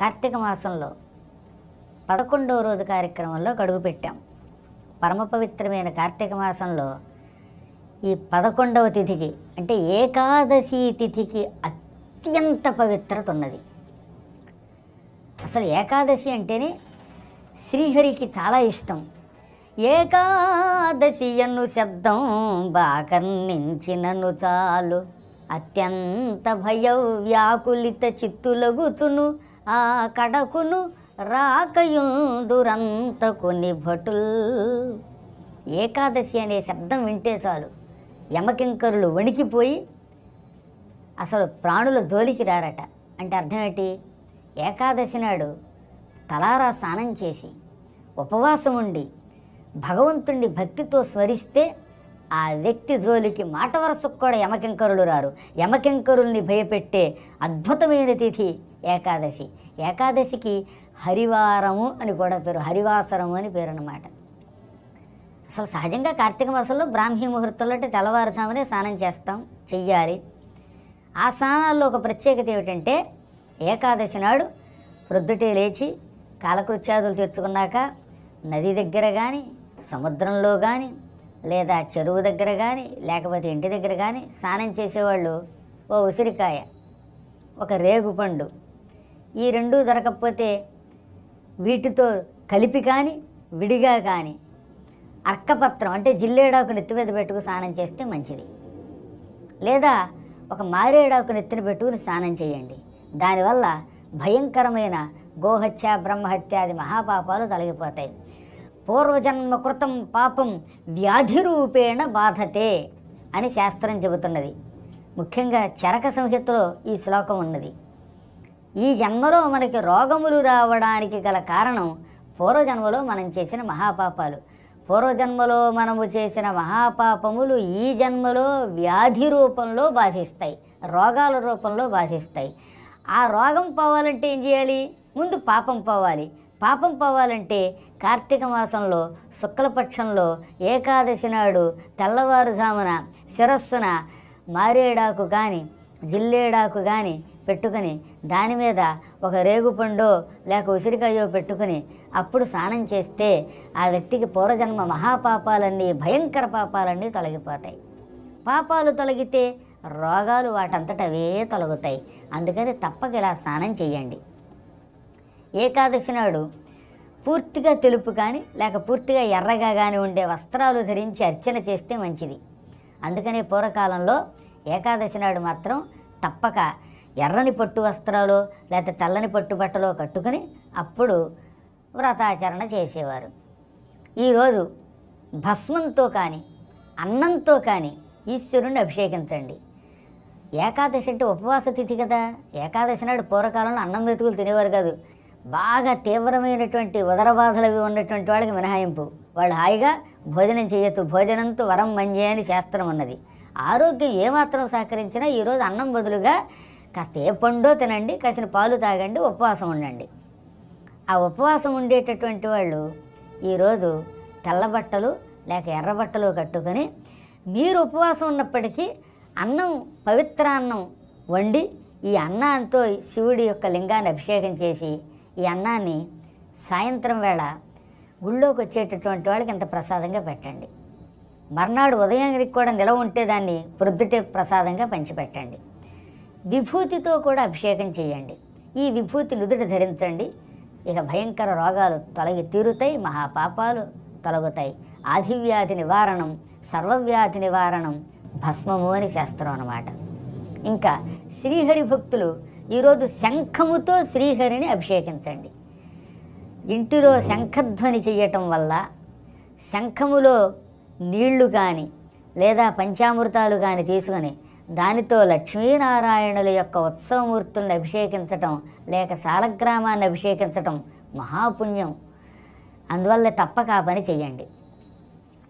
కార్తీక మాసంలో పదకొండవ రోజు కార్యక్రమంలో గడుగు పెట్టాం. పరమ పవిత్రమైన కార్తీక మాసంలో ఈ పదకొండవ తిథికి అంటే ఏకాదశి తిథికి అత్యంత పవిత్రత ఉన్నది. అసలు ఏకాదశి అంటేనే శ్రీహరికి చాలా ఇష్టం. ఏకాదశి అను శబ్దం బాకర్ణించినను చాలు. అత్యంత భయ వ్యాకులిత చిత్తులగుతును ఆ కడకును రాకయుందురంత కొన్ని భటుల్ ఏకాదశి అనే శబ్దం వింటే చాలు. యమకింకరులు వణికిపోయి అసలు ప్రాణుల జోలికి రారట. అంటే అర్థం ఏంటి? ఏకాదశి నాడు తలారా స్నానం చేసి ఉపవాసం ఉండి భగవంతుణ్ణి భక్తితో స్మరిస్తే ఆ వ్యక్తి జోలికి మాట వరసకు కూడా యమకింకరులు రారు. యమకింకరుల్ని భయపెట్టే అద్భుతమైన తిథి ఏకాదశి. ఏకాదశికి హరివారము అని కూడా పేరు హరివాసరము అని పేరు అన్నమాట. అసలు సహజంగా కార్తీక మాసంలో బ్రాహ్మీ ముహూర్తంలో అంటే తెల్లవారుజామునే స్నానం చేస్తాం చెయ్యాలి. ఆ స్నానాల్లో ఒక ప్రత్యేకత ఏమిటంటే ఏకాదశి నాడు ప్రొద్దుటే లేచి కాలకృత్యాదులు తీర్చుకున్నాక నది దగ్గర కానీ సముద్రంలో కానీ లేదా చెరువు దగ్గర కానీ లేకపోతే ఇంటి దగ్గర కానీ స్నానం చేసేవాళ్ళు ఓ ఉసిరికాయ ఒక రేగుపండు ఈ రెండూ దొరకకపోతే వీటితో కలిపి కానీ విడిగా కానీ అర్కపత్రం అంటే జిల్లేడాకు నెత్తి మీద పెట్టుకు స్నానం చేస్తే మంచిది. లేదా ఒక మారేడాకు నెత్తిన పెట్టుకుని స్నానం చేయండి. దానివల్ల భయంకరమైన గోహత్య బ్రహ్మహత్యాది మహాపాపాలు తొలగిపోతాయి. పూర్వజన్మ కృతం పాపం వ్యాధి రూపేణ బాధతే అని శాస్త్రం చెబుతున్నది. ముఖ్యంగా చరక సంహితలో ఈ శ్లోకం ఉన్నది. ఈ జన్మలో మనకి రోగములు రావడానికి గల కారణం పూర్వజన్మలో మనం చేసిన మహాపాపాలు. పూర్వజన్మలో మనము చేసిన మహాపాపములు ఈ జన్మలో వ్యాధి రూపంలో బాధిస్తాయి రోగాల రూపంలో బాధిస్తాయి. ఆ రోగం పోవాలంటే ఏం చేయాలి? ముందు పాపం పోవాలి. పాపం పోవాలంటే కార్తీక మాసంలో శుక్లపక్షంలో ఏకాదశి నాడు తెల్లవారుజామున శిరస్సున మారేడాకు కానీ జిల్లేడాకు కానీ పెట్టుకుని దాని మీద ఒక రేగుపండో లేక ఉసిరికాయో పెట్టుకుని అప్పుడు స్నానం చేస్తే ఆ వ్యక్తికి పూర్వజన్మ మహాపాపాలన్నీ భయంకర పాపాలన్నీ తొలగిపోతాయి. పాపాలు తొలగితే రోగాలు వాటంతట అవే తొలగుతాయి. అందుకని తప్పక ఇలా స్నానం చేయండి. ఏకాదశి నాడు పూర్తిగా తెలుపు కానీ లేక పూర్తిగా ఎర్రగా కానీ ఉండే వస్త్రాలు ధరించి అర్చన చేస్తే మంచిది. అందుకనే పూర్వకాలంలో ఏకాదశి నాడు మాత్రం తప్పక ఎర్రని పట్టు వస్త్రాలు లేకపోతే తెల్లని పట్టు బట్టలో కట్టుకుని అప్పుడు వ్రతాచరణ చేసేవారు. ఈరోజు భస్మంతో కానీ అన్నంతో కానీ ఈశ్వరుణ్ణి అభిషేకించండి. ఏకాదశి అంటే ఉపవాస తిథి కదా. ఏకాదశి నాడు పూర్వకాలంలో అన్నం మెతుకులు తినేవారు కాదు. బాగా తీవ్రమైనటువంటి ఉదర బాధలు అవి ఉన్నటువంటి వాళ్ళకి మినహాయింపు. వాళ్ళు హాయిగా భోజనం చేయొచ్చు. భోజనంతో వరం మంజే అని శాస్త్రం ఉన్నది. ఆరోగ్యం ఏమాత్రం సహకరించినా ఈరోజు అన్నం బదులుగా కాస్త ఏ పండో తినండి కాసిన పాలు తాగండి ఉపవాసం ఉండండి. ఆ ఉపవాసం ఉండేటటువంటి వాళ్ళు ఈరోజు తెల్ల బట్టలు లేక ఎర్ర బట్టలు కట్టుకొని మీరు ఉపవాసం ఉన్నప్పటికీ అన్నం పవిత్ర అన్నం వండి ఈ అన్నంతో శివుడి యొక్క లింగాన్ని అభిషేకం చేసి ఈ అన్నాన్ని సాయంత్రం వేళ గుళ్ళోకి వచ్చేటటువంటి వాళ్ళకి ఇంత ప్రసాదంగా పెట్టండి. మర్నాడు ఉదయానికి కూడా నిలవ ఉంటే దాన్ని ప్రొద్దుటే ప్రసాదంగా పంచిపెట్టండి. విభూతితో కూడా అభిషేకం చేయండి. ఈ విభూతి నుదుట ధరించండి. ఇక భయంకర రోగాలు తొలగి తీరుతాయి మహాపాపాలు తొలగుతాయి. ఆదివ్యాధి నివారణం సర్వవ్యాధి నివారణం భస్మము అని శాస్త్రం అన్నమాట. ఇంకా శ్రీహరి భక్తులు ఈరోజు శంఖముతో శ్రీహరిని అభిషేకించండి. ఇంటిలో శంఖధ్వని చేయటం వల్ల శంఖములో నీళ్ళు కానీ లేదా పంచామృతాలు కానీ తీసుకొని దానితో లక్ష్మీనారాయణుల యొక్క ఉత్సవమూర్తుల్ని అభిషేకించటం లేక సాలగ్రామాన్ని అభిషేకించటం మహాపుణ్యం. అందువల్ల తప్పక ఆ పని చేయండి.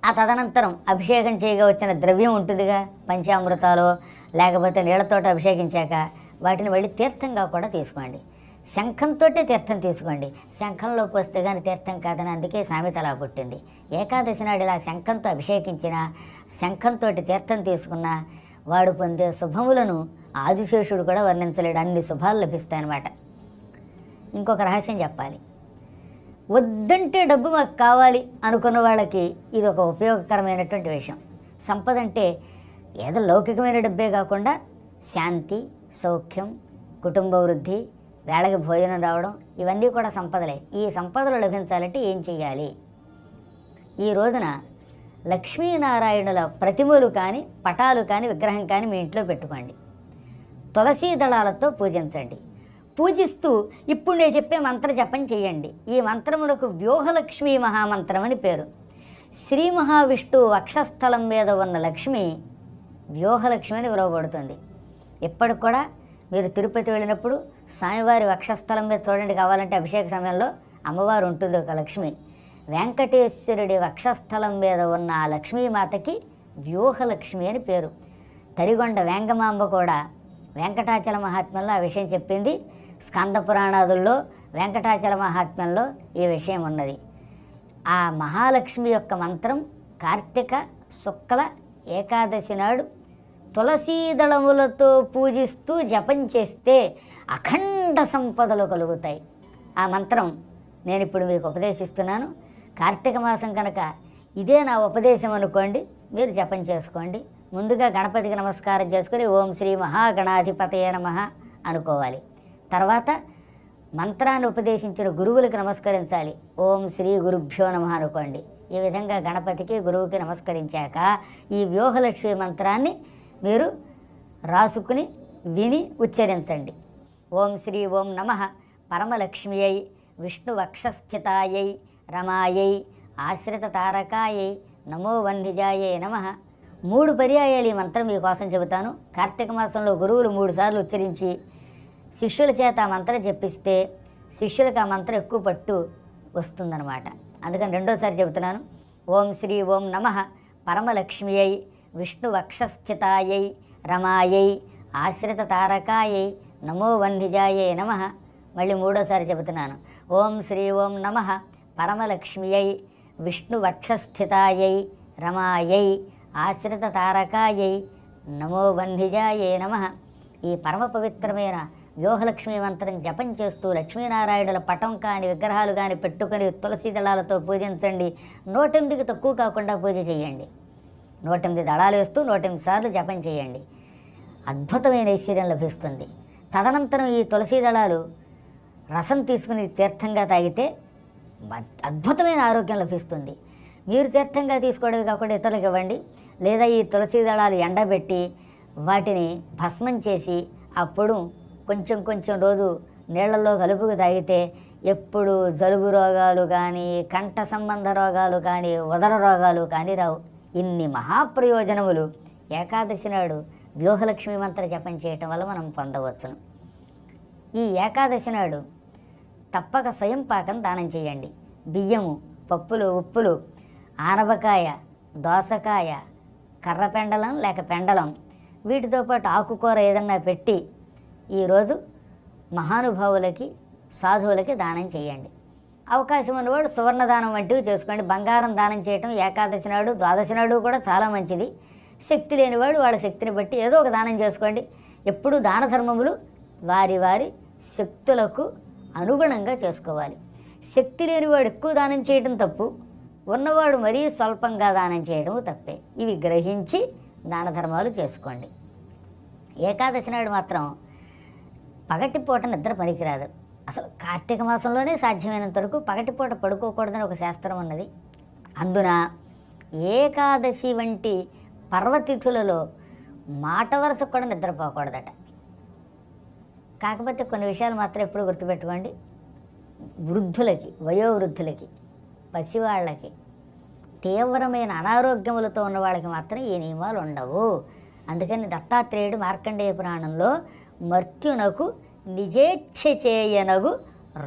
ఆ తదనంతరం అభిషేకం చేయగా వచ్చిన ద్రవ్యం ఉంటుందిగా పంచామృతాలు లేకపోతే నీళ్ళతోటి అభిషేకించాక వాటిని వెళ్ళి తీర్థంగా కూడా తీసుకోండి. శంఖంతో తీర్థం తీసుకోండి. శంఖంలో పోస్తే కానీ తీర్థం కాదని అందుకే సామెత అలా పుట్టింది. ఏకాదశి నాడు ఇలా శంఖంతో అభిషేకించిన శంఖంతో తీర్థం తీసుకున్న వాడు పొందే శుభములను ఆదిశేషుడు కూడా వర్ణించలేడు. అన్ని శుభాలు లభిస్తాయన్నమాట ఇంకొక రహస్యం చెప్పాలి. వద్దంటే డబ్బు మాకు కావాలి అనుకున్న వాళ్ళకి ఇది ఒక ఉపయోగకరమైనటువంటి విషయం. సంపద అంటే ఏదో లౌకికమైన డబ్బే కాకుండా శాంతి సౌఖ్యం కుటుంబ వృద్ధి వేళకి భోజనం రావడం ఇవన్నీ కూడా సంపదలే. ఈ సంపదలు లభించాలంటే ఏం చేయాలి ఈ రోజున లక్ష్మీనారాయణుల ప్రతిమలు కానీ పటాలు కానీ విగ్రహం కానీ మీ ఇంట్లో పెట్టుకోండి. తులసీ దళాలతో పూజించండి. పూజిస్తూ ఇప్పుడు నేను చెప్పే మంత్ర జపం చేయండి. ఈ మంత్రములకు వ్యూహలక్ష్మీ మహామంత్రం అని పేరు. శ్రీ మహావిష్ణువు వక్షస్థలం మీద ఉన్న లక్ష్మి వ్యూహలక్ష్మి అని పిలువబడుతుంది ఇప్పటికి కూడా మీరు తిరుపతి వెళ్ళినప్పుడు స్వామివారి వక్షస్థలం మీద చూడండి కావాలంటే అభిషేక సమయంలో అమ్మవారు ఉంటుంది ఒక లక్ష్మి. వెంకటేశ్వరుడి వక్షస్థలం మీద ఉన్న ఆ లక్ష్మీమాతకి వ్యూహలక్ష్మి అని పేరు. తరిగొండ వేంగమాంబ కూడా వెంకటాచల మహాత్మ్యంలో ఆ విషయం చెప్పింది. స్కంద పురాణాదుల్లో వెంకటాచల మహాత్మ్యంలో ఈ విషయం ఉన్నది. ఆ మహాలక్ష్మి యొక్క మంత్రం కార్తీక శుక్ల ఏకాదశి నాడు తులసీదళములతో పూజిస్తూ జపం చేస్తే అఖండ సంపదలు కలుగుతాయి. ఆ మంత్రం నేను ఇప్పుడు మీకు ఉపదేశిస్తున్నాను. కార్తీక మాసం కనుక ఇదే నా ఉపదేశం అనుకోండి మీరు జపం చేసుకోండి. ముందుగా గణపతికి నమస్కారం చేసుకొని ఓం శ్రీ మహాగణాధిపతయ నమ అనుకోవాలి. తర్వాత మంత్రాన్ని ఉపదేశించిన గురువులకు నమస్కరించాలి. ఓం శ్రీ గురుభ్యో నమ అనుకోండి. ఈ విధంగా గణపతికి గురువుకి నమస్కరించాక ఈ వ్యూహలక్ష్మి మంత్రాన్ని మీరు రాసుకుని విని ఉచ్చరించండి. ఓం శ్రీ ఓం నమ పరమలక్ష్మియై విష్ణువక్షస్థితాయై రమాయై ఆశ్రిత తారకాయై నమో వంధిజాయే నమ. మూడు పర్యాయాలు ఈ మంత్రం మీకోసం చెబుతాను. కార్తీక మాసంలో గురువులు మూడు సార్లు ఉచ్చరించి శిష్యుల చేత ఆ మంత్రం చెప్పిస్తే శిష్యులకు ఆ మంత్రం ఎక్కువ పట్టు వస్తుందన్నమాట. అందుకని రెండోసారి చెబుతున్నాను. ఓం శ్రీ ఓం నమ. పరమలక్ష్మియై విష్ణువక్షస్థితాయై రమాయై ఆశ్రిత తారకాయై నమో వంధిజాయే నమ. మళ్ళీ మూడోసారి చెబుతున్నాను. ఓం శ్రీ ఓం నమ. పరమలక్ష్మియై విష్ణువక్షస్థితాయై రమాయై ఆశ్రిత తారకాయై నమో బంధిజాయే నమ. ఈ పరమ పవిత్రమైన వ్యూహలక్ష్మి మంత్రం జపం చేస్తూ లక్ష్మీనారాయణుల పటం కాని విగ్రహాలు కానీ పెట్టుకొని తులసి దళాలతో పూజించండి. నూటెనిమిదికి తక్కువ కాకుండా పూజ చేయండి. నూటెనిమిది దళాలు వేస్తూ నూటెనిమిది సార్లు జపం చేయండి. అద్భుతమైన ఐశ్వర్యం లభిస్తుంది. తదనంతరం ఈ తులసి దళాలు రసం తీసుకుని తీర్థంగా తాగితే అద్భుతమైన ఆరోగ్యం లభిస్తుంది. మీరు తీర్థంగా తీసుకోవడమే కాకుండా ఇతరులకు ఇవ్వండి. లేదా ఈ తులసి దళాలు ఎండబెట్టి వాటిని భస్మం చేసి అప్పుడు కొంచెం కొంచెం రోజు నీళ్ళలో కలుపుకు తాగితే ఎప్పుడు జలుబు రోగాలు కానీ కంఠ సంబంధ రోగాలు కానీ ఉదర రోగాలు కానీ రావు. ఇన్ని మహాప్రయోజనములు ఏకాదశి నాడు వ్యూహలక్ష్మి మంత్ర జపం చేయటం వల్ల మనం పొందవచ్చును. ఈ ఏకాదశి నాడు తప్పక స్వయం పాకం దానం చేయండి. బియ్యము పప్పులు ఉప్పులు ఆనపకాయ దోసకాయ కర్ర పెండలం లేక పెండలం. వీటితో పాటు ఆకుకూర ఏదన్నా పెట్టి ఈరోజు మహానుభావులకి సాధువులకి దానం చేయండి. అవకాశం ఉన్నవాడు సువర్ణదానం వంటివి చేసుకోండి. బంగారం దానం చేయటం ఏకాదశి నాడు ద్వాదశి నాడు కూడా చాలా మంచిది. శక్తి లేనివాడు వాళ్ళ శక్తిని బట్టి ఏదో ఒక దానం చేసుకోండి. ఎప్పుడూ దాన ధర్మములు వారి వారి శక్తులకు అనుగుణంగా చేసుకోవాలి. శక్తి లేనివాడు ఎక్కువ దానం చేయడం తప్పు. ఉన్నవాడు మరీ స్వల్పంగా దానం చేయడం తప్పే. ఇవి గ్రహించి దాన ధర్మాలు చేసుకోండి. ఏకాదశి నాడు మాత్రం పగటిపూట నిద్ర పనికిరాదు. అసలు కార్తీక మాసంలోనే సాధ్యమైనంత వరకు పగటిపూట పడుకోకూడదని ఒక శాస్త్రం ఉన్నది. అందున ఏకాదశి వంటి పర్వతిథులలో మాట వరుస కూడా నిద్రపోకూడదట. కాకపోతే కొన్ని విషయాలు మాత్రం ఎప్పుడు గుర్తుపెట్టుకోండి. వృద్ధులకి వయోవృద్ధులకి పసివాళ్ళకి తీవ్రమైన అనారోగ్యములతో ఉన్న వాళ్ళకి మాత్రం ఈ నియమాలు ఉండవు. అందుకని దత్తాత్రేయుడు మార్కండేయ పురాణంలో మర్త్యునకు నిజేచ్ఛ చేయనగు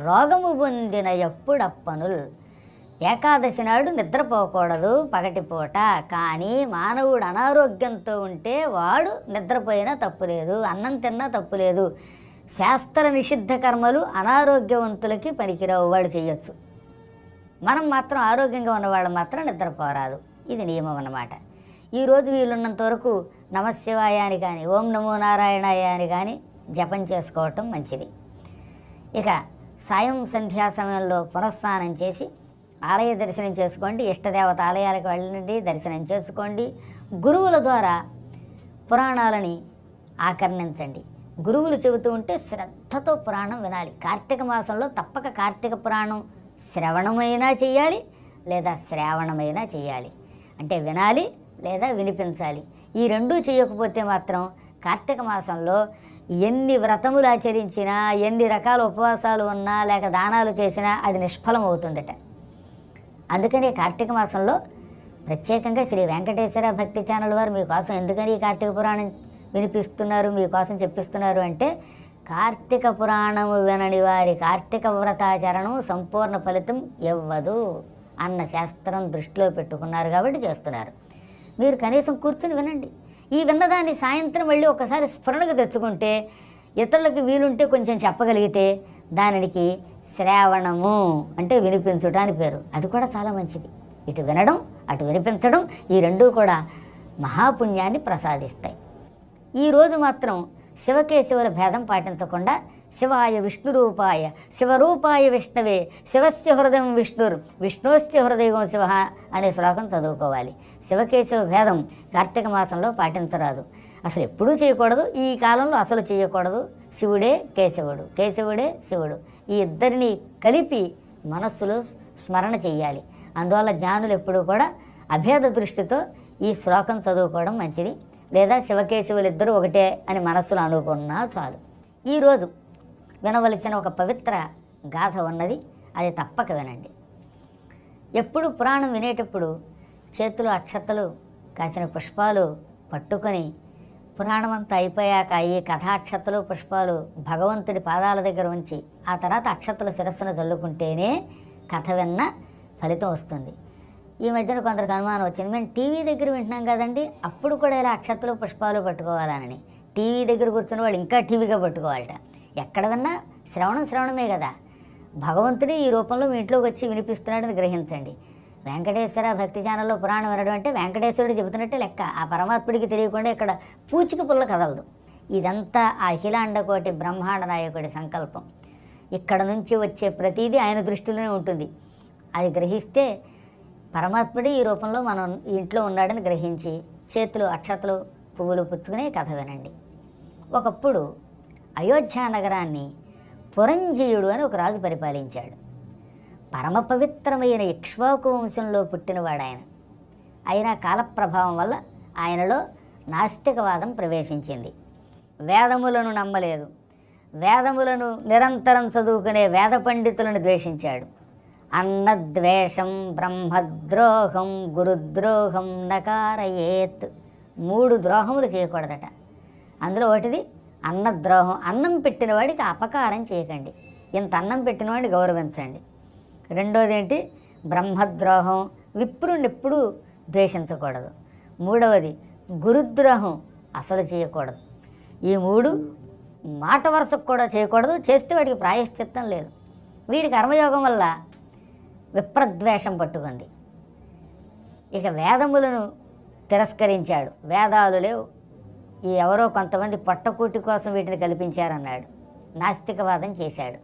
రోగము పొందిన ఎప్పుడప్పనుల్. ఏకాదశి నాడు నిద్రపోకూడదు పగటిపూట. కానీ మానవుడు అనారోగ్యంతో ఉంటే వాడు నిద్రపోయినా తప్పులేదు అన్నం తిన్నా తప్పులేదు. శాస్త్ర నిషిద్ధ కర్మలు అనారోగ్యవంతులకి పనికిరావు. వాళ్ళు చేయొచ్చు మనం మాత్రం ఆరోగ్యంగా ఉన్నవాళ్ళు మాత్రం నిద్రపోరాదు. ఇది నియమం అన్నమాట. ఈరోజు వీలున్నంత వరకు నమశివాయ అని కానీ ఓం నమో నారాయణాయ అని కానీ జపం చేసుకోవటం మంచిది. ఇక సాయం సంధ్యా సమయంలో పునఃస్నానం చేసి ఆలయ దర్శనం చేసుకోండి. ఇష్టదేవత ఆలయాలకు వెళ్ళండి దర్శనం చేసుకోండి. గురువుల ద్వారా పురాణాలని ఆకర్ణించండి. గురువులు చెబుతూ ఉంటే శ్రద్ధతో పురాణం వినాలి. కార్తీక మాసంలో తప్పక కార్తీక పురాణం శ్రవణమైనా చేయాలి లేదా శ్రావణమైనా చేయాలి అంటే వినాలి లేదా వినిపించాలి. ఈ రెండూ చేయకపోతే మాత్రం కార్తీక మాసంలో ఎన్ని వ్రతములు ఆచరించినా ఎన్ని రకాల ఉపవాసాలు ఉన్నా లేక దానాలు చేసినా అది నిష్ఫలం అవుతుందట అందుకని కార్తీక మాసంలో ప్రత్యేకంగా శ్రీ వెంకటేశ్వర భక్తి ఛానల్ వారు మీకోసం ఎందుకని ఈ కార్తీక పురాణం వినిపిస్తున్నారు మీకోసం చెప్పిస్తున్నారు అంటే కార్తీక పురాణము వినని వారి కార్తీక వ్రతాచరణం సంపూర్ణ ఫలితం ఇవ్వదు అన్న శాస్త్రం దృష్టిలో పెట్టుకున్నారు కాబట్టి చేస్తున్నారు. మీరు కనీసం కూర్చుని వినండి. ఈ విన్నదాన్ని సాయంత్రం వెళ్ళి ఒకసారి స్ఫురణకు తెచ్చుకుంటే ఇతరులకు వీలుంటే కొంచెం చెప్పగలిగితే దానికి శ్రావణము అంటే వినిపించుట అని పేరు. అది కూడా చాలా మంచిది. ఇటు వినడం అటు వినిపించడం ఈ రెండూ కూడా మహాపుణ్యాన్ని ప్రసాదిస్తాయి. ఈరోజు మాత్రం శివకేశవుల భేదం పాటించకుండా శివాయ విష్ణురూపాయ శివరూపాయ విష్ణవే శివస్య హృదయం విష్ణుర్ విష్ణోస్య హృదయం శివ అనే శ్లోకం చదువుకోవాలి. శివకేశవ భేదం కార్తీక మాసంలో పాటించరాదు. అసలు ఎప్పుడూ చేయకూడదు ఈ కాలంలో అసలు చేయకూడదు. శివుడే కేశవుడు కేశవుడే శివుడు. ఈ ఇద్దరిని కలిపి మనస్సులో స్మరణ చేయాలి. అందువల్ల జ్ఞానులు ఎప్పుడూ కూడా అభేద దృష్టితో ఈ శ్లోకం చదువుకోవడం మంచిది. లేదా శివకేశవులు ఇద్దరు ఒకటే అని మనస్సులో అనుకున్నా చాలు. ఈరోజు వినవలసిన ఒక పవిత్ర గాథ ఉన్నది అది తప్పక వినండి. ఎప్పుడు పురాణం వినేటప్పుడు చేతులు అక్షతలు కాసిన పుష్పాలు పట్టుకొని పురాణం అంతా అయిపోయాక ఈ కథాక్షతలు పుష్పాలు భగవంతుడి పాదాల దగ్గర ఉంచి ఆ తర్వాత అక్షతలు శిరస్సును చల్లుకుంటేనే కథ విన్న ఫలితం వస్తుంది. ఈ మధ్యన కొందరికి అనుమానం వచ్చింది. మేము టీవీ దగ్గర వింటున్నాం కదండి అప్పుడు కూడా ఇలా అక్షతలు పుష్పాలు పట్టుకోవాలని టీవీ దగ్గర కూర్చున్న వాళ్ళు ఇంకా టీవీగా పట్టుకోవాలట. ఎక్కడ విన్నా శ్రవణం శ్రవణమే కదా. భగవంతుడే ఈ రూపంలో మీ ఇంట్లోకి వచ్చి వినిపిస్తున్నాడని గ్రహించండి. వెంకటేశ్వర భక్తి ఛానల్లో పురాణం వినడం అంటే వెంకటేశ్వరుడు చెబుతున్నట్టే లెక్క. ఆ పరమాత్ముడికి తెలియకుండా ఇక్కడ పూచిక పుల్ల కదలదు. ఇదంతా ఆ అఖిలాండకోటి బ్రహ్మాండ నాయకుడి సంకల్పం. ఇక్కడ నుంచి వచ్చే ప్రతిదీ ఆయన దృష్టిలోనే ఉంటుంది. అది గ్రహిస్తే పరమాత్ముడు ఈ రూపంలో మనం ఇంట్లో ఉన్నాడని గ్రహించి చేతులు అక్షతలు పువ్వులు పుచ్చుకునే కథ వినండి. ఒకప్పుడు అయోధ్య నగరాన్ని పురంజీయుడు అని ఒక రాజు పరిపాలించాడు. పరమ పవిత్రమైన ఇక్ష్వాకు వంశంలో పుట్టినవాడు ఆయన అయినా కాలప్రభావం వల్ల ఆయనలో నాస్తికవాదం ప్రవేశించింది. వేదములను నమ్మలేదు. వేదములను నిరంతరం చదువుకునే వేద పండితులను ద్వేషించాడు. అన్నద్వేషం బ్రహ్మద్రోహం గురుద్రోహం నకారయేత్. మూడు ద్రోహములు చేయకూడదట. అందులో ఒకటిది అన్నద్రోహం. అన్నం పెట్టిన వాడికి అపకారం చేయకండి. ఇంత అన్నం పెట్టిన వాడిని గౌరవించండి. రెండోది ఏంటి బ్రహ్మద్రోహం. విప్రుని ఎప్పుడూ ద్వేషించకూడదు. మూడవది గురుద్రోహం అసలు చేయకూడదు. ఈ మూడు మాట వరుసకు కూడా చేయకూడదు. చేస్తే వాడికి ప్రాయశ్చిత్తం లేదు. వీడి కర్మయోగం వల్ల విప్రద్వేషం పట్టుకుంది. ఇక వేదములను తిరస్కరించాడు. వేదాలు లేవు. ఈ ఎవరో కొంతమంది పట్టకూటి కోసం వీటిని కల్పించారన్నాడు. నాస్తికవాదం చేశాడు.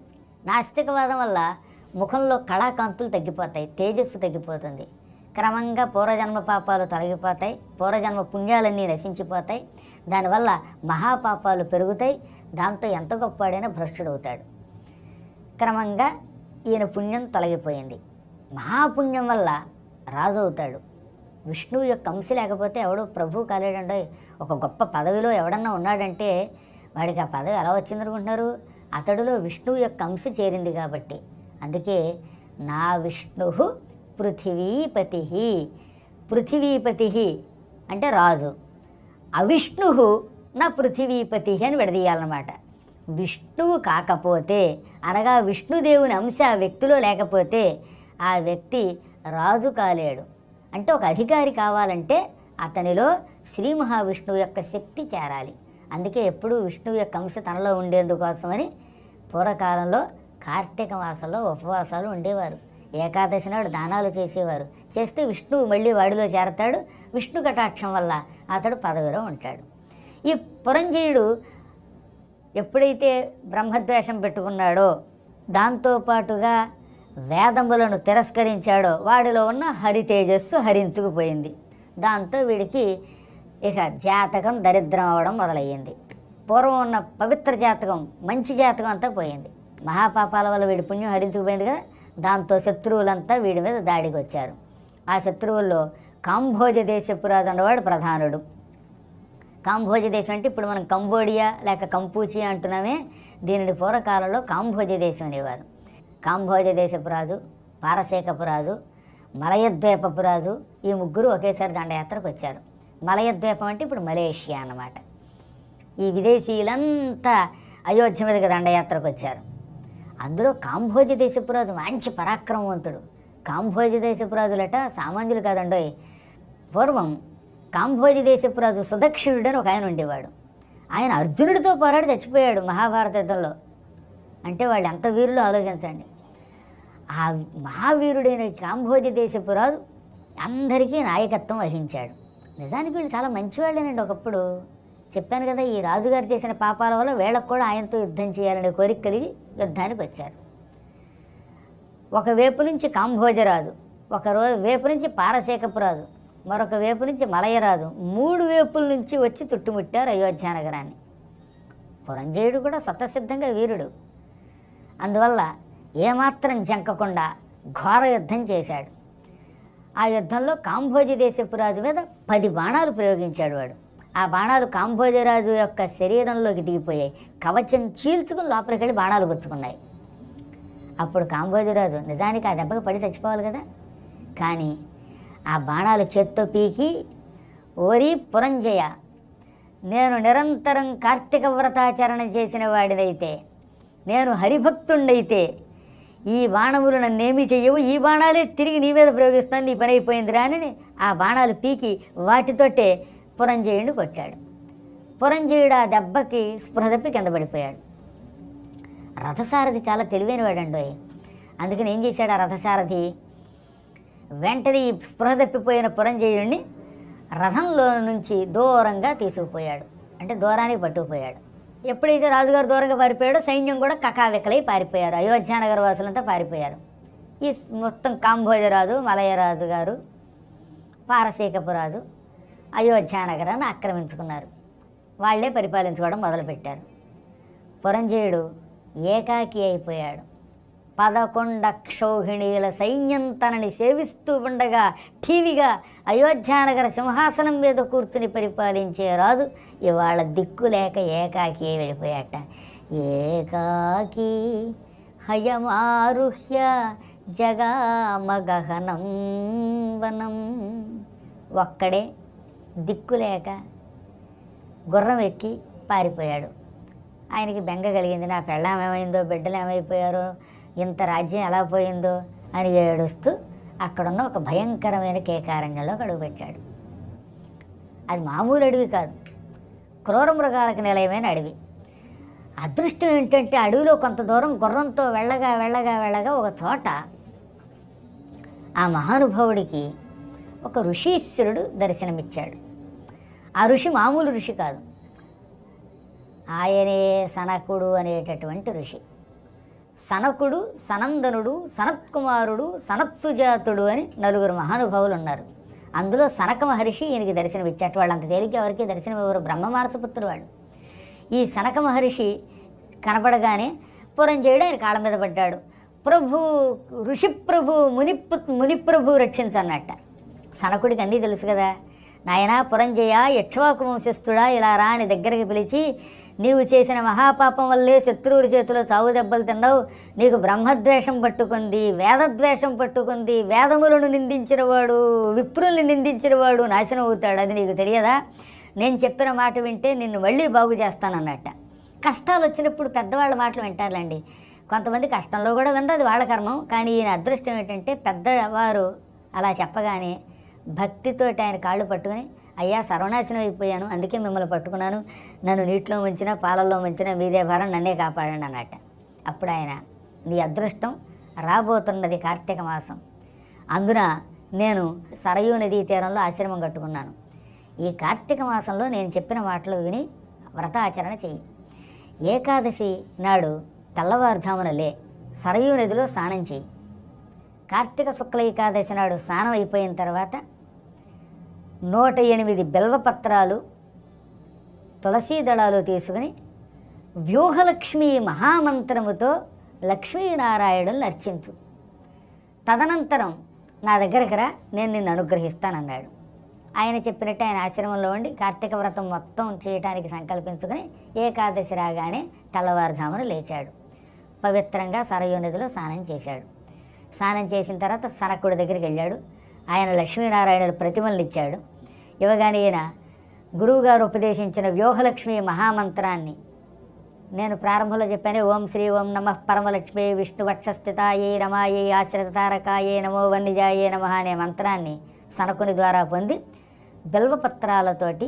నాస్తికవాదం వల్ల ముఖంలో కళాకాంతులు తగ్గిపోతాయి తేజస్సు తగ్గిపోతుంది. క్రమంగా పూర్వజన్మ పాపాలు తొలగిపోతాయి పూర్వజన్మ పుణ్యాలన్నీ నశించిపోతాయి. దానివల్ల మహాపాపాలు పెరుగుతాయి. దాంతో ఎంత గొప్పవాడైనా భ్రష్టుడవుతాడు. క్రమంగా ఈయన పుణ్యం తొలగిపోయింది. మహాపుణ్యం వల్ల రాజు అవుతాడు విష్ణువు యొక్క అంశ లేకపోతే ఎవడో ప్రభు కాలేడంటే ఒక గొప్ప పదవిలో ఎవడన్నా ఉన్నాడంటే వాడికి ఆ పదవి ఎలా వచ్చిందనుకుంటున్నారు? అతడిలో విష్ణువు యొక్క అంశ చేరింది కాబట్టి. అందుకే నా విష్ణు పృథివీపతి పృథివీపతి అంటే రాజు. అవిష్ణు నా పృథివీపతి అని విడదీయాలన్నమాట. విష్ణువు కాకపోతే అనగా విష్ణుదేవుని అంశ ఆ వ్యక్తిలో లేకపోతే ఆ వ్యక్తి రాజు కాలేడు. అంటే ఒక అధికారి కావాలంటే అతనిలో శ్రీ మహావిష్ణువు యొక్క శక్తి చేరాలి. అందుకే ఎప్పుడూ విష్ణువు యొక్క అంశ తనలో ఉండేందుకోసమని పూర్వకాలంలో కార్తీక మాసంలో ఉపవాసాలు ఉండేవారు. ఏకాదశి నాడు దానాలు చేసేవారు. చేస్తే విష్ణువు మళ్ళీ వాడిలో చేరతాడు. విష్ణు కటాక్షం వల్ల అతడు పదవిలో ఉంటాడు. ఈ పురంజీయుడు ఎప్పుడైతే బ్రహ్మద్వేషం పెట్టుకున్నాడో దాంతోపాటుగా వేదములను తిరస్కరించాడో వాడిలో ఉన్న హరి తేజస్సు హరించుకుపోయింది. దాంతో వీడికి ఇక జాతకం దరిద్రం అవడం మొదలయ్యింది. పూర్వం ఉన్న పవిత్ర జాతకం మంచి జాతకం అంతా పోయింది. మహాపాపాల వల్ల వీడి పుణ్యం హరించుకుపోయింది కదా దాంతో శత్రువులంతా వీడి మీద దాడికి వచ్చారు ఆ శత్రువుల్లో కాంభోజ దేశపురాజు అన్నవాడు ప్రధానుడు. కాంభోజ దేశం అంటే ఇప్పుడు మనం కంబోడియా లేక కంపూచియా అంటున్నామే దీనిని పూర్వకాలంలో కాంభోజ దేశం అనేవారు. కాంభోజ దేశపు రాజు పారశేఖపు రాజు మలయద్వీపపు రాజు ఈ ముగ్గురు ఒకేసారి దండయాత్రకు వచ్చారు. మలయద్వీపం అంటే ఇప్పుడు మలేషియా అన్నమాట. ఈ విదేశీయులంతా అయోధ్య మీదకి దండయాత్రకు వచ్చారు. అందులో కాంభోజ దేశపు రాజు మంచి పరాక్రమవంతుడు. కాంభోజ దేశపు రాజులట సామాన్యులు కాదండోయ్ పూర్వం కాంభోజ దేశపు రాజు సుదక్షిణుడు అని ఒక ఆయన ఉండేవాడు. ఆయన అర్జునుడితో పోరాడి చచ్చిపోయాడు మహాభారత యుద్ధంలో అంటే వాళ్ళు ఎంత వీరులో ఆలోచించండి. ఆ మహావీరుడైన కాంభోజ దేశపు రాజు అందరికీ నాయకత్వం వహించాడు. నిజానికి వీళ్ళు చాలా మంచివాళ్ళేనండి ఒకప్పుడు. చెప్పాను కదా ఈ రాజుగారు చేసిన పాపాల వల్ల వీళ్ళకు కూడా ఆయనతో యుద్ధం చేయాలనే కోరిక కలిగి యుద్ధానికి వచ్చారు. ఒకవైపు నుంచి కాంభోజరాజు ఒక రోజు వైపు నుంచి పారశేఖపు రాజు మరొక వైపు నుంచి మలయరాజు మూడు వైపుల నుంచి వచ్చి చుట్టుముట్టారు అయోధ్య నగరాన్ని పురంజయుడు కూడా స్వతసిద్ధంగా వీరుడు. అందువల్ల ఏమాత్రం జంకకుండా ఘోర యుద్ధం చేశాడు. ఆ యుద్ధంలో కాంభోజి దేశపు రాజు మీద పది బాణాలు ప్రయోగించాడు వాడు. ఆ బాణాలు కాంభోజరాజు యొక్క శరీరంలోకి దిగిపోయాయి. కవచం చీల్చుకుని లోపలికి వెళ్ళి బాణాలు గుచ్చుకున్నాయి. అప్పుడు కాంబోజరాజు నిజానికి ఆ దెబ్బకి పడి చచ్చిపోవాలి కదా. కానీ ఆ బాణాలు చేత్తో పీకి ఓరి పురంజయ నేను నిరంతరం కార్తీక వ్రతాచరణ చేసిన వాడినైతే నేను హరిభక్తుండైతే ఈ బాణములు నన్నేమి చెయ్యవు ఈ బాణాలే తిరిగి నీ మీద ప్రయోగిస్తాను నీ పని అయిపోయిందిరా అని ఆ బాణాలు పీకి వాటితోటే పురంజయుడిని కొట్టాడు. పురంజయుడు ఆ దెబ్బకి స్పృహ తప్పి కింద పడిపోయాడు. రథసారథి చాలా తెలివైనవాడండి అందుకని ఏం చేశాడు ఆ రథసారథి? వెంటనే ఈ స్పృహ తప్పిపోయిన పురంజయుడిని రథంలో నుంచి దూరంగా తీసుకుపోయాడు. అంటే దూరానికి పట్టుకుపోయాడు. ఎప్పుడైతే రాజుగారు దూరంగా పారిపోయాడో సైన్యం కూడా కకావికలై పారిపోయారు. అయోధ్యానగర వాసులంతా పారిపోయారు. ఈ మొత్తం కాంభోజరాజు మలయరాజు గారు పారసీకపు రాజు అయోధ్యానగరాన్ని ఆక్రమించుకున్నారు. వాళ్ళే పరిపాలించుకోవడం మొదలుపెట్టారు. పురంజయుడు ఏకాకి అయిపోయాడు. పదకొండ క్షౌహిణీల సైన్యం తనని సేవిస్తూ ఉండగా ఠీవిగా అయోధ్యానగర సింహాసనం మీద కూర్చుని పరిపాలించే రాజు ఇవాళ దిక్కు లేక ఏకాకి వెళ్ళిపోయాట. ఏకాకి హయమారుహ్య జగామగహనం వనం. ఒక్కడే దిక్కు లేక గుర్రం ఎక్కి పారిపోయాడు. ఆయనకి బెంగ కలిగింది. నా పెళ్ళం ఏమైందో బిడ్డలు ఏమైపోయారో ఇంత రాజ్యం ఎలా పోయిందో అని ఏడుస్తూ అక్కడున్న ఒక భయంకరమైన కేకారణ్యంలో అడుగుపెట్టాడు అది మామూలు అడవి కాదు. క్రూర మృగాలకు నిలయమైన అడవి. అదృష్టం ఏంటంటే అడవిలో కొంత దూరం గుర్రంతో వెళ్ళగా వెళ్ళగా వెళ్ళగా ఒక చోట ఆ మహానుభావుడికి ఒక ఋషీశ్వరుడు దర్శనమిచ్చాడు. ఆ ఋషి మామూలు ఋషి కాదు. ఆయనే సనకుడు అనేటటువంటి ఋషి. సనకుడు సనందనుడు సనత్కుమారుడు సనత్సుజాతుడు అని నలుగురు మహానుభావులు ఉన్నారు అందులో సనక మహర్షి ఈయనకి దర్శనం ఇచ్చాట వాళ్ళు అంత తేలిక ఎవరికి దర్శనం ఎవరు బ్రహ్మమానసపుత్రుడు వాడు. ఈ సనక మహర్షి కనపడగానే పురంజయుడు ఆయన కాళ్ళ మీద పడ్డాడు. ప్రభు ఋషిప్రభు ముని మునిప్రభు రక్షించన్నట్ట సనకుడికి అన్నీ తెలుసు కదా. నాయనా పురంజయ యక్ష్వాకు వంశస్థుడా ఇలా రా అని దగ్గరికి పిలిచి నీవు చేసిన మహాపాపం వల్లే శత్రువుల చేతిలో చావు దెబ్బలు తిన్నావు. నీకు బ్రహ్మద్వేషం పట్టుకుంది వేదద్వేషం పట్టుకుంది వేదములను నిందించినవాడు విప్రుల్ని నిందించినవాడు నాశనం అవుతాడు. అది నీకు తెలియదా? నేను చెప్పిన మాట వింటే నిన్ను మళ్ళీ బాగు చేస్తానన్నట్ట. కష్టాలు వచ్చినప్పుడు పెద్దవాళ్ళ మాటలు వింటారులేండి. కొంతమంది కష్టంలో కూడా వినరు అది వాళ్ళ కర్మం. కానీ ఈయన అదృష్టం ఏంటంటే పెద్దవారు అలా చెప్పగానే భక్తితోటి ఆయన కాళ్ళు పట్టుకుని అయ్యా సర్వనాశనం అయిపోయాను. అందుకే మిమ్మల్ని పట్టుకున్నాను. నన్ను నీటిలో ముంచినా పాలల్లో ముంచినా మీదే భారం నన్నే కాపాడండి అన్నట్ట. అప్పుడు ఆయన నీ అదృష్టం రాబోతున్నది కార్తీక మాసం. అందున నేను సరయూ నదీ తీరంలో ఆశ్రమం కట్టుకున్నాను. ఈ కార్తీక మాసంలో నేను చెప్పిన మాటలు విని వ్రతాచరణ చెయ్యి. ఏకాదశి నాడు తెల్లవారుజామున లే సరయూ నదిలో స్నానం చెయ్యి. కార్తీక శుక్ల ఏకాదశి నాడు స్నానం అయిపోయిన తర్వాత నూట ఎనిమిది బిల్వపత్రాలు తులసీ దళాలు తీసుకుని వ్యూహలక్ష్మి మహామంత్రముతో లక్ష్మీనారాయణులను అర్చించు. తదనంతరం నా దగ్గరకు రా నేను నిన్ను అనుగ్రహిస్తానన్నాడు. ఆయన చెప్పినట్టు ఆయన ఆశ్రమంలో ఉండి కార్తీక వ్రతం మొత్తం చేయటానికి సంకల్పించుకుని ఏకాదశి రాగానే తెల్లవారుజామున లేచాడు. పవిత్రంగా సరయు నదిలో స్నానం చేశాడు. స్నానం చేసిన తర్వాత సనకుడి దగ్గరికి వెళ్ళాడు. ఆయన లక్ష్మీనారాయణుల ప్రతిమలను ఇచ్చాడు. ఇవ్వగానే ఈయన గురువుగారు ఉపదేశించిన వ్యూహలక్ష్మి మహామంత్రాన్ని నేను ప్రారంభంలో చెప్పాను. ఓం శ్రీ ఓం నమ పరమలక్ష్మి విష్ణు వక్షస్థితాయే రమాయే ఆశ్రిత తారకాయే నమో వన్నిజాయే నమ అనే మంత్రాన్ని సనకుని ద్వారా పొంది బిల్వపత్రాలతోటి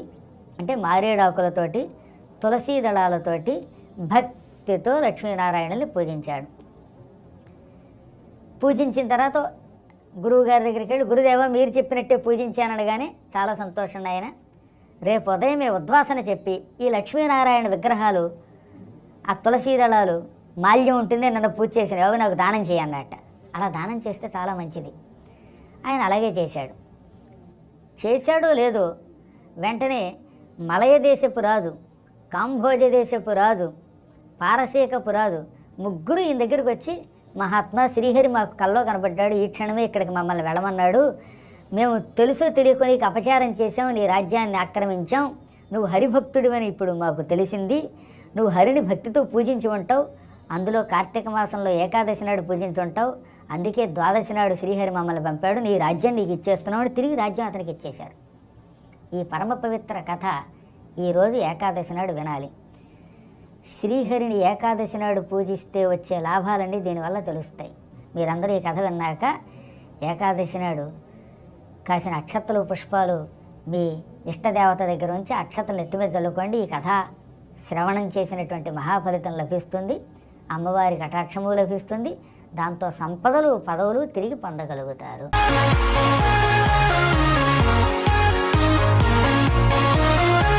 అంటే మారేడాకులతోటి తులసీ దళాలతోటి భక్తితో లక్ష్మీనారాయణుని పూజించాడు. పూజించిన తర్వాత గురువు గారి దగ్గరికి వెళ్ళి గురుదేవ మీరు చెప్పినట్టే పూజించాననగానే చాలా సంతోషం ఆయన రేపు ఉదయమే ఉద్వాసన చెప్పి ఈ లక్ష్మీనారాయణ విగ్రహాలు ఆ తులసీ దళాలు మాల్యం ఉంటుంది నన్ను పూజ చేసిన అవి నాకు దానం చేయన్నట్ట అలా దానం చేస్తే చాలా మంచిది. ఆయన అలాగే చేశాడు. చేశాడో లేదో వెంటనే మలయ దేశపు రాజు కాంభోజ దేశపు రాజు పారసీకపు రాజు ముగ్గురు ఈయన దగ్గరికి వచ్చి మహాత్మా శ్రీహరి మాకు కల్లో కనబడ్డాడు. ఈ క్షణమే ఇక్కడికి మమ్మల్ని వెళ్ళమన్నాడు. మేము తెలుసు తెలియకో నీకు అపచారం చేసాం నీ రాజ్యాన్ని ఆక్రమించాం. నువ్వు హరిభక్తుడివని ఇప్పుడు మాకు తెలిసింది. నువ్వు హరిని భక్తితో పూజించి ఉంటావు. అందులో కార్తీక మాసంలో ఏకాదశి నాడు పూజించి ఉంటావు. అందుకే ద్వాదశి నాడు శ్రీహరి మమ్మల్ని పంపాడు. నీ రాజ్యం నీకు ఇచ్చేస్తున్నావు తిరిగి రాజ్యం అతనికి ఇచ్చేశాడు ఈ పరమ పవిత్ర కథ ఈరోజు ఏకాదశి నాడు వినాలి. శ్రీహరిని ఏకాదశి నాడు పూజిస్తే వచ్చే లాభాలన్నీ దీనివల్ల తెలుస్తాయి. మీరందరూ ఈ కథ విన్నాక ఏకాదశి నాడు కాసిన అక్షతలు పుష్పాలు మీ ఇష్టదేవత దగ్గర ఉంచి అక్షతలు ఎత్తిమీద చల్లుకోండి. ఈ కథ శ్రవణం చేసినటువంటి మహాఫలితం లభిస్తుంది. అమ్మవారి కటాక్షము లభిస్తుంది. దాంతో సంపదలు పదవులు తిరిగి పొందగలుగుతారు.